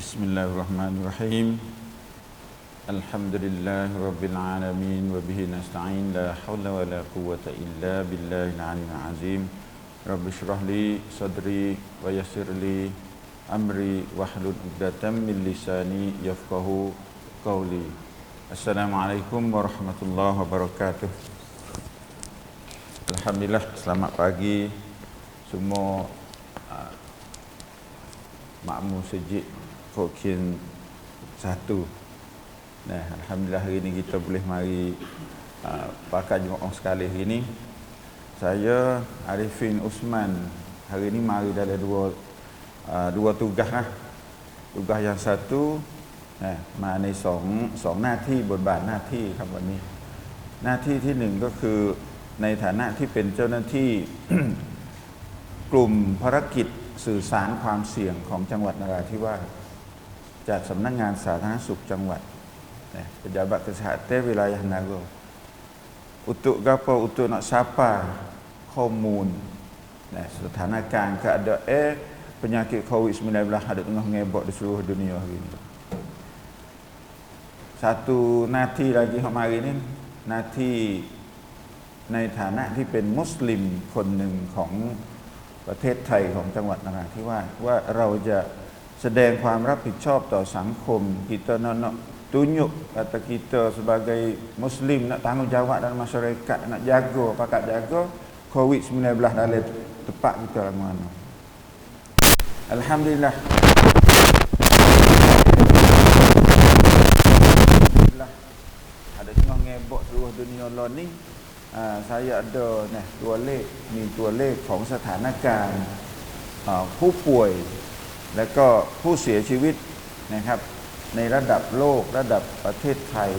Bismillahirrahmanirrahim. Alhamdulillah Rabbil Alamin Wabihi nasta'in. La hawla wa la quwata illa Billahi la'ani ma'azim Rabbi syurahli sadri Wayasirli amri Wahlul ugdatan min lisani Yafkahu qawli. Assalamualaikum warahmatullahi wabarakatuh Alhamdulillah Selamat pagi. Semua ah, Makmu sejik Fokin satu. Nah, alhamdulillah hari ini kita boleh mari uh, pakai jemaah sekali hari ini. Saya Arifin Usman hari ini mari dalam dua uh, dua tugas lah. Tugas yang satu นะมาในสองสองหน้าที่บทบาทหน้าที่ครับวันนี้ หน้าที่ที่หนึ่งก็คือในฐานะที่เป็นเจ้าหน้าที่ กลุ่มภารกิจสื่อสารความเสี่ยงของจังหวัดนราธิวาส จากสำนักงงานสาธารณสุขจังหวัด pejabat kesihatan wilayah Nago untuk gapo untuk nak sapa ข้อมูลนะสถานการณ์ keadaan penyakit COVID-19 ada tengah ngebok di seluruh dunia hari ini satu nati lagi hari ini nati ในฐานะที่เป็นมุสลิมคนหนึ่งของประเทศไทยของจังหวัดนราธิวาสว่าเราจะ แสดงความรับผิดชอบต่อสังคม kita nak nak tunjuk kata kita sebagai muslim nak tanggungjawab dalam masyarakat nak jaga pakat jaga COVID-19 dalam tempat kita lah mana Alhamdulillah Alhamdulillah ada tengah ngebok seluruh dunia lah ni saya adaนะตัวเลขมีตัวเลขของสถานการณ์ผู้ป่วย และก็ผู้เสียชีวิตนะครับ ในระดับโลกระดับประเทศไทย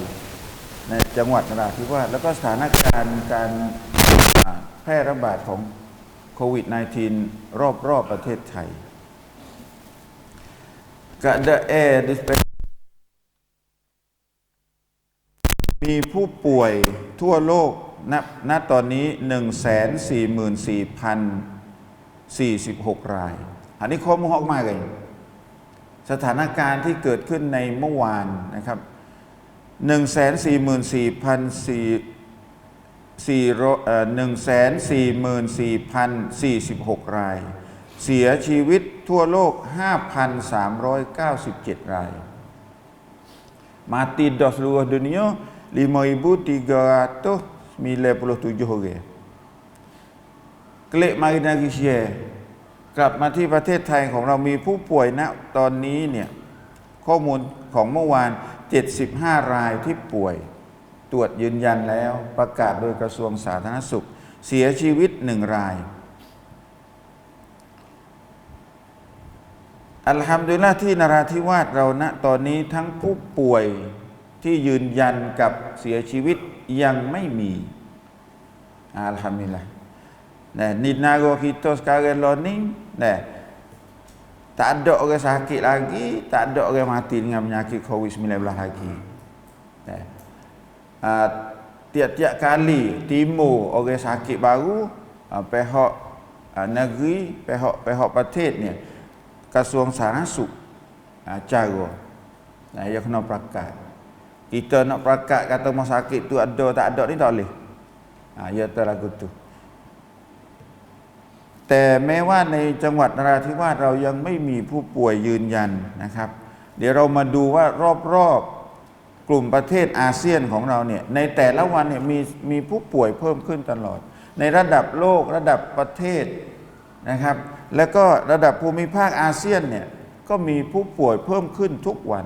ในจังหวัดนราธิวาสแล้วก็สถานการณ์การแพร่ระบาดของโควิด -19 รอบรอบประเทศไทย keadaan di มีผู้ป่วยทั่วโลกณณตอนนี้ 144,046 ราย อันนี้ข้อมูลออกมาเลยสถานการณ์ที่เกิดขึ้นในเมื่อวานนะครับ144,046 ราย เสียชีวิตทั่วโลก 5,397 ราย mati dah seluruh dunia 5,397 orang กลิมานา กลับมาที่ประเทศไทยของเรามีผู้ป่วยณนะตอนนี้เนี่ยข้อมูลของเมื่อวาน 75 รายที่ป่วย ตรวจยืนยันแล้วประกาศโดยกระทรวงสาธารณสุข เสียชีวิตหนึ่งราย อัลฮัมดุลิลละที่นราธิวาสเราณนะตอนนี้ทั้งผู้ป่วยที่ยืนยันกับเสียชีวิตยังไม่มี Alhamdulillah Nah, ni negara kita sekarang ni nah, tak ada orang sakit lagi, tak ada orang mati dengan penyakit COVID-19 lagi. Nah, uh, tiap-tiap kali timur orang sakit baru, uh, pihak uh, negeri, pihak-pihak partit ni, Kasuang Sarasuk, uh, cara. Nah, ia kena perakat. Kita nak perakat kata rumah sakit tu ada tak ada ni tak boleh. Ha, ya tu lagu tu. แต่แม้ว่าในจังหวัดนราธิวาสเรายังไม่มีผู้ป่วยยืนยันนะครับ เดี๋ยวเรามาดูว่ารอบๆกลุ่มประเทศอาเซียนของเราเนี่ยในแต่ละวันเนี่ยมีมีผู้ป่วยเพิ่มขึ้นตลอด ในระดับโลกระดับประเทศนะครับ แล้วก็ระดับภูมิภาคอาเซียนเนี่ยก็มีผู้ป่วยเพิ่มขึ้นทุกวัน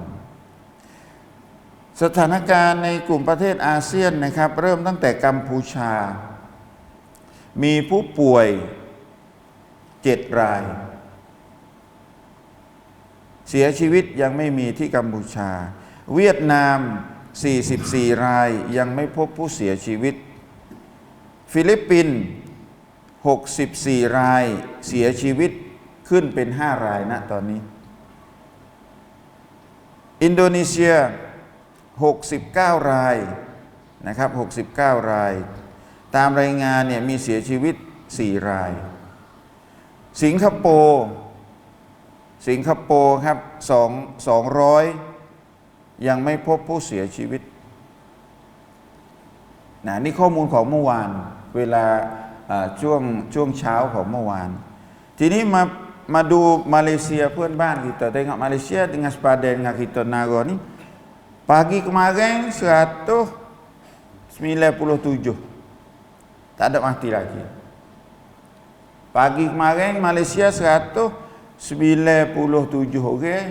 สถานการณ์ในกลุ่มประเทศอาเซียนนะครับ เริ่มตั้งแต่กัมพูชา มีผู้ป่วย เจ็ดราย เสียชีวิตยังไม่มีที่กัมพูชา เวียดนาม 44 รายยังไม่พบผู้เสียชีวิต ฟิลิปปินส์64 รายเสียชีวิตขึ้นเป็น 5 รายนะตอนนี้ อินโดนีเซีย 69 รายนะครับ 69 ราย ตามรายงานเนี่ยมีเสียชีวิต 4 ราย สิงคโปร์สิงคโปร์ครับสองสองร้อยยังไม่พบผู้เสียชีวิตนะนี่ข้อมูลของเมื่อวาน เวลาช่วงช่วงเช้าของเมื่อวาน ทีนี้มามาดูมาเลเซียเพื่อนบ้าน kita tengok Malaysia dengan sepadan dengan kita Nara ni pagi kemarin 197 tak ada mati lagi pagi kemarin Malaysia 197 orang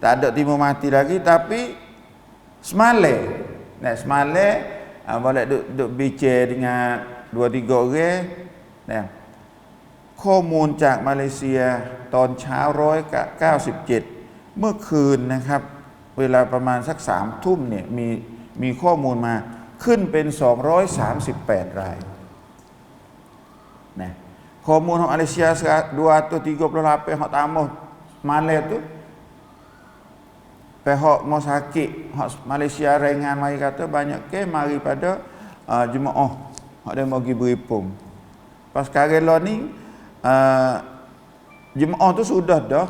tak ada timur mati lagi tapi semalam nah semalam ah, boleh duk, duk bicara dengan dua tiga orang nah ข้อมูลจากมาเลเซียตอนเช้าร้อยเก้าสิบเจ็ดเมื่อคืนนะครับ เวลาประมาณสักสามทุ่มเนี่ยมีมีข้อมูลมาขึ้นเป็น 238 ราย า komun Malaysia 238 hak tambah Malay tu. Pehok mau sakit hak Malaysia ringan mari kata banyak ke mari pada uh, jemaah hak dia mau pergi beripung pas karela ni uh, jemaah tu sudah dah.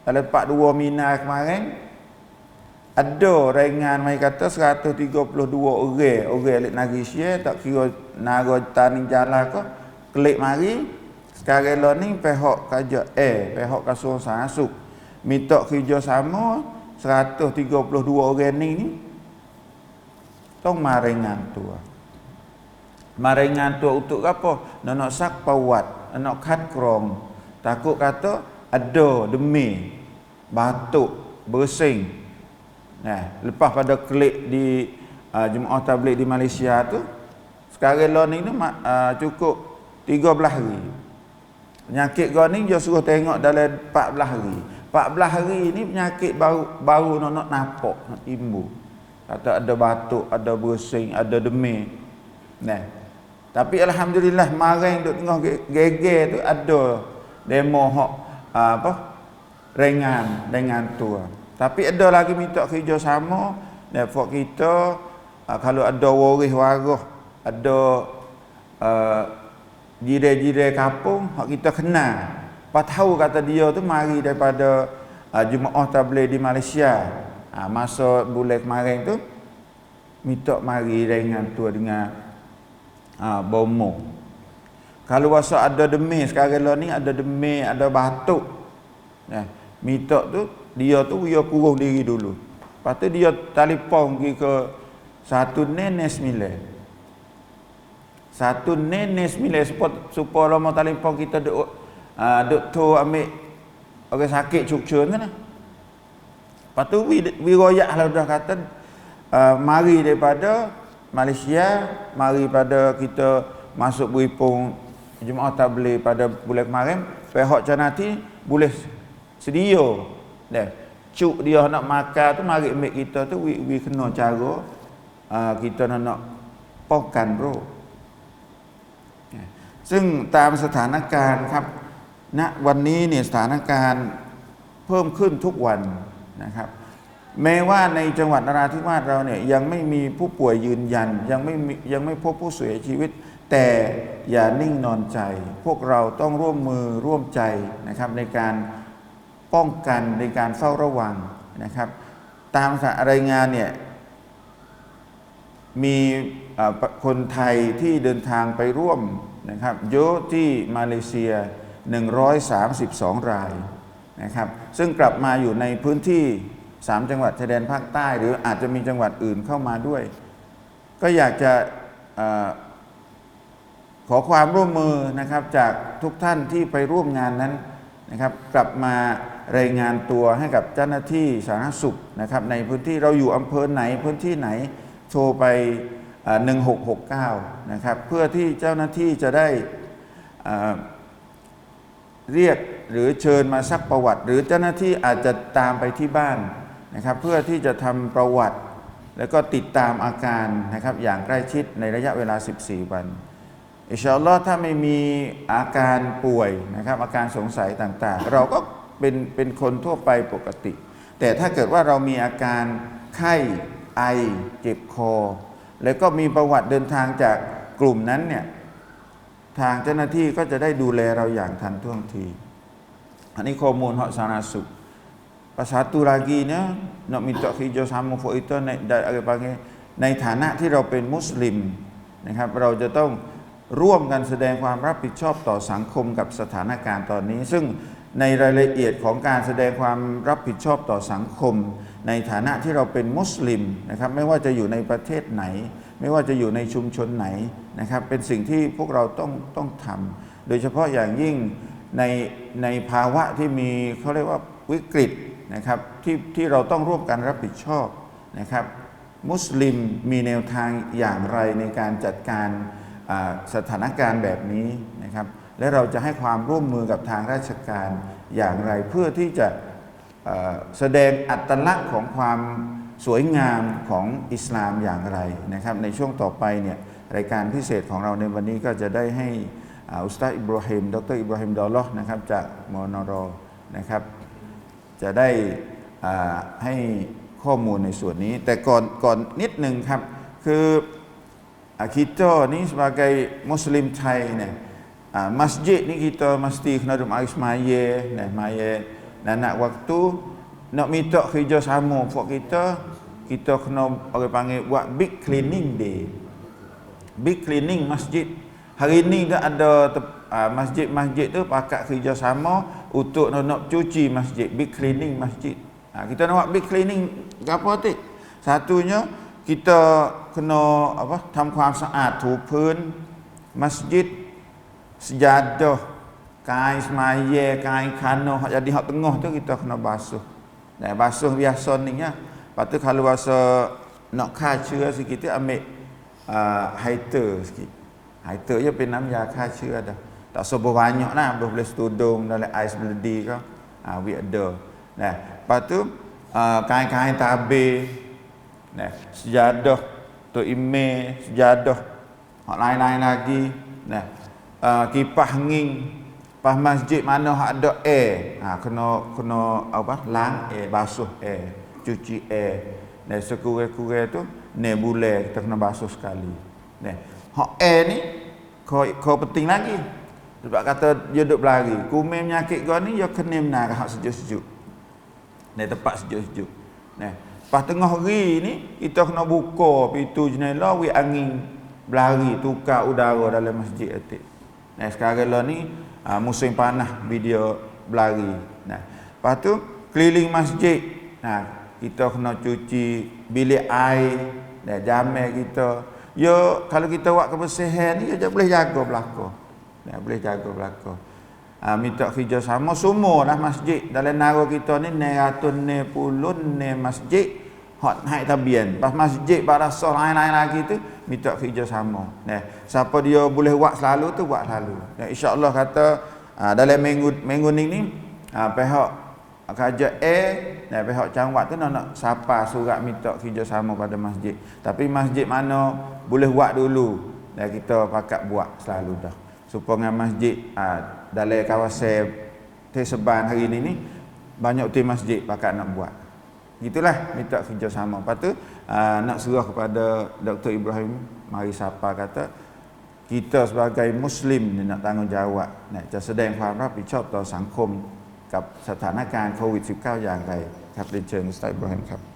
Dalam tempat dua mina kemarin. Ada ringan mai kata 132 orang orang alik nagi tak kira naga tanin jalan ke klik mari sekarang ni pihak kaja eh pihak kasung sahasuk minta kerjasama 132 orang ni ni tong maringan tu maringan tu untuk apa nak nak sak pawat nak kat krong. Takut kata ada demi batuk bersin Nah, lepas pada klik di uh, Jemaah Tabligh di Malaysia tu, sekarang lah ni tu uh, cukup 13 hari. Penyakit kau ni dia suruh tengok dalam 14 hari. 14 hari ni penyakit baru baru nak nak nampak, nak timbul. Kata ada batuk, ada bersin, ada demam. Nah. Tapi alhamdulillah maring duk tengah geger tu ada demo hok uh, apa? ringan dengan tu. Tapi ada lagi minta kerjasama dan buat kita uh, kalau ada waris waris, ada uh, jire-jire kampung hak kita kenal. Pas tahu kata dia tu mari daripada uh, Jemaah Tabligh di Malaysia. Uh, masa bulan kemarin tu minta mari dengan tu dengan uh, bomo. Kalau wasa ada demam sekarang lah ni ada demam, ada batuk. Nah, minta tu dia tu dia kurung diri dulu. Lepas tu dia telefon pergi ke satu nenek sembilan satu nenek sembilan supaya supaya lama telefon kita duk uh, duk tu ambil orang okay, sakit cucun kan lah. lepas tu we, we royak lah dah kata uh, mari daripada Malaysia mari pada kita masuk berhimpun jemaah tabligh pada bulan kemarin. Pihak nanti boleh sedia. Dah. cuk dia nak makan tu mari ambil kita tu we, we kena cara uh, kita nak nak pokan bro. ซึ่งตามสถานการณ์ครับณนะวันนี้เนี่ยสถานการณ์เพิ่มขึ้นทุกวันนะครับ แม้ว่าในจังหวัดนราธิวาสเราเนี่ยยังไม่มีผู้ป่วยยืนยัน ยังไม่ยังไม่พบผู้เสียชีวิต แต่อย่านิ่งนอนใจ พวกเราต้องร่วมมือร่วมใจนะครับในการป้องกันในการเฝ้าระวังนะครับ ตามรายงานเนี่ยมีคนไทยที่เดินทางไปร่วม นะครับเยอะที่มาเลเซีย 132 รายนะครับซึ่งกลับมาอยู่ในพื้นที่ 3 จังหวัดชายแดนภาคใต้ หรืออาจจะมีจังหวัดอื่นเข้ามาด้วย ก็อยากจะอขอความร่วมมือนะครับจากทุกท่านที่ไปร่วมงานนั้นนะครับกลับมารายงานตัวให้กับเจ้าหน้าที่สาธารณสุขนะครับในพื้นที่เราอยู่อำเภอไหนพื้นที่ไหนโทรไป 1669 นะครับ เพื่อที่เจ้าหน้าที่จะได้เรียกหรือเชิญมาซักประวัติ หรือเจ้าหน้าที่อาจจะตามไปที่บ้านนะครับ เพื่อที่จะทำประวัติ แล้วก็ติดตามอาการนะครับ อย่างใกล้ชิดในระยะเวลา 14 วันอิชาอัลลอฮ์ถ้าไม่มีอาการป่วยนะครับ อาการสงสัยต่างๆ เราก็เป็นเป็นคนทั่วไปปกติ แต่ถ้าเกิดว่าเรามีอาการไข้ไอเจ็บคอ แล้วก็มีประวัติเดินทางจากกลุ่มนั้นเนี่ยทางเจ้าหน้าที่ก็จะได้ดูแลเราอย่างทันท่วงที Ini komun hak sana sup. Pas satu lagi nya nak minta hijau sama pun itu naik dari panggil ในฐานะที่เราเป็นมุสลิมนะครับ เราจะต้องร่วมกันแสดงความรับผิดชอบต่อสังคมกับสถานการณ์ตอนนี้ ซึ่งในรายละเอียดของการแสดงความรับผิดชอบต่อสังคม ในฐานะที่เราเป็นมุสลิมนะครับไม่ว่าจะอยู่ในประเทศไหน ไม่ว่าจะอยู่ในชุมชนไหนนะครับเป็นสิ่งที่พวกเราต้องต้องทำโดยเฉพาะอย่างยิ่งในในภาวะที่มีเขาเรียกว่าวิกฤตนะครับที่ที่เราต้องร่วมกันรับผิดชอบนะครับ มุสลิมมีแนวทางอย่างไรในการจัดการสถานการณ์แบบนี้นะครับและเราจะให้ความร่วมมือกับทางราชการอย่างไรเพื่อที่จะ แสดงอัตลักษณ์ของความสวยงามของอิสลามอย่างไรนะครับ ในช่วงต่อไปเนี่ยรายการพิเศษของเราในวันนี้ก็จะได้ให้อุสตาอิบราฮิมดรอิบราฮิมดอลล์นะครับจากมอนรอนะครับจะได้ให้ข้อมูลในส่วนนี้ แต่ก่อนก่อนนิดหนึ่งครับ คืออาคิโตนี้ sebagai Muslim Thai เนี่ยมัสยิดนี่ kita mesti kena duduk mari semaya nah maya dan nak waktu nak minta kerja sama buat kita kita kena orang panggil buat big cleaning day big cleaning masjid hari ni dah ada masjid-masjid tu pakat kerja sama untuk nak, nak cuci masjid big cleaning masjid Ha, kita nak buat big cleaning apa tu? Satunya kita kena apa? ทำความสะอาดถูพื้นมัสยิด sejadah kain semaya kain kano jadi hak tengah tu kita kena basuh. Dan basuh biasa ni ya. Lepas tu kalau rasa nak kaca sikit ambil uh, hater sikit. Hater je pun nama ya kaca ada. Tak seberapa banyak lah boleh tudung dalam ais beledi ke. Ha, we ada. Nah Lepas tu uh, kain-kain tabir. Nah, sejadah tu email sejadah. Hak lain-lain lagi. Nah uh, kipas angin pas masjid mana hak ada air ha, kena kena apa? Lang air basuh air cuci air nah sekurang-kurang tu ne boleh kita kena basuh sekali. Nah hak air ni kau kau penting lagi. Sebab kata dia duduk berlari kumim penyakit kau ni dia kena nak hak sejuk-sejuk. Di tempat sejuk-sejuk. Nah, pas tengah hari ni kita kena buka pintu jendela we angin berlari tukar udara dalam masjid atik. Nah, sekarang lah ni uh, musim panas video berlari. Nah, lepas tu keliling masjid. Nah, kita kena cuci bilik air dan jamai kita. Yo kalau kita buat kebersihan ni ya boleh jaga belaka. Nah, boleh jaga belaka ha, minta kerja sama semua lah masjid dalam negara kita ni ne ratus ne puluh ne masjid hot naik tabian pas masjid barasah lain-lain lagi tu minta kerja sama. Siapa dia boleh buat selalu tu buat selalu. Dan insyaallah kata ha, dalam minggu minggu ni ni ha, pihak kerja A dan pihak cangwat tu nak, nak siapa surat minta kerja sama pada masjid. Tapi masjid mana boleh buat dulu dan kita pakat buat selalu dah. Supaya masjid ha, dalam kawasan Teseban hari ini ni banyak tim masjid pakat nak buat Gitulah minta kerjasama. Lepas tu uh, nak suruh kepada Dr. Ibrahim Mari Sapa kata kita sebagai Muslim ni nak tanggungjawab นะจะแสดงความรับผิดชอบต่อสังคมกับสถานการณ์โควิด -19 อย่างไรครับเรียนเชิญอุสตัดอิบราฮิมครับ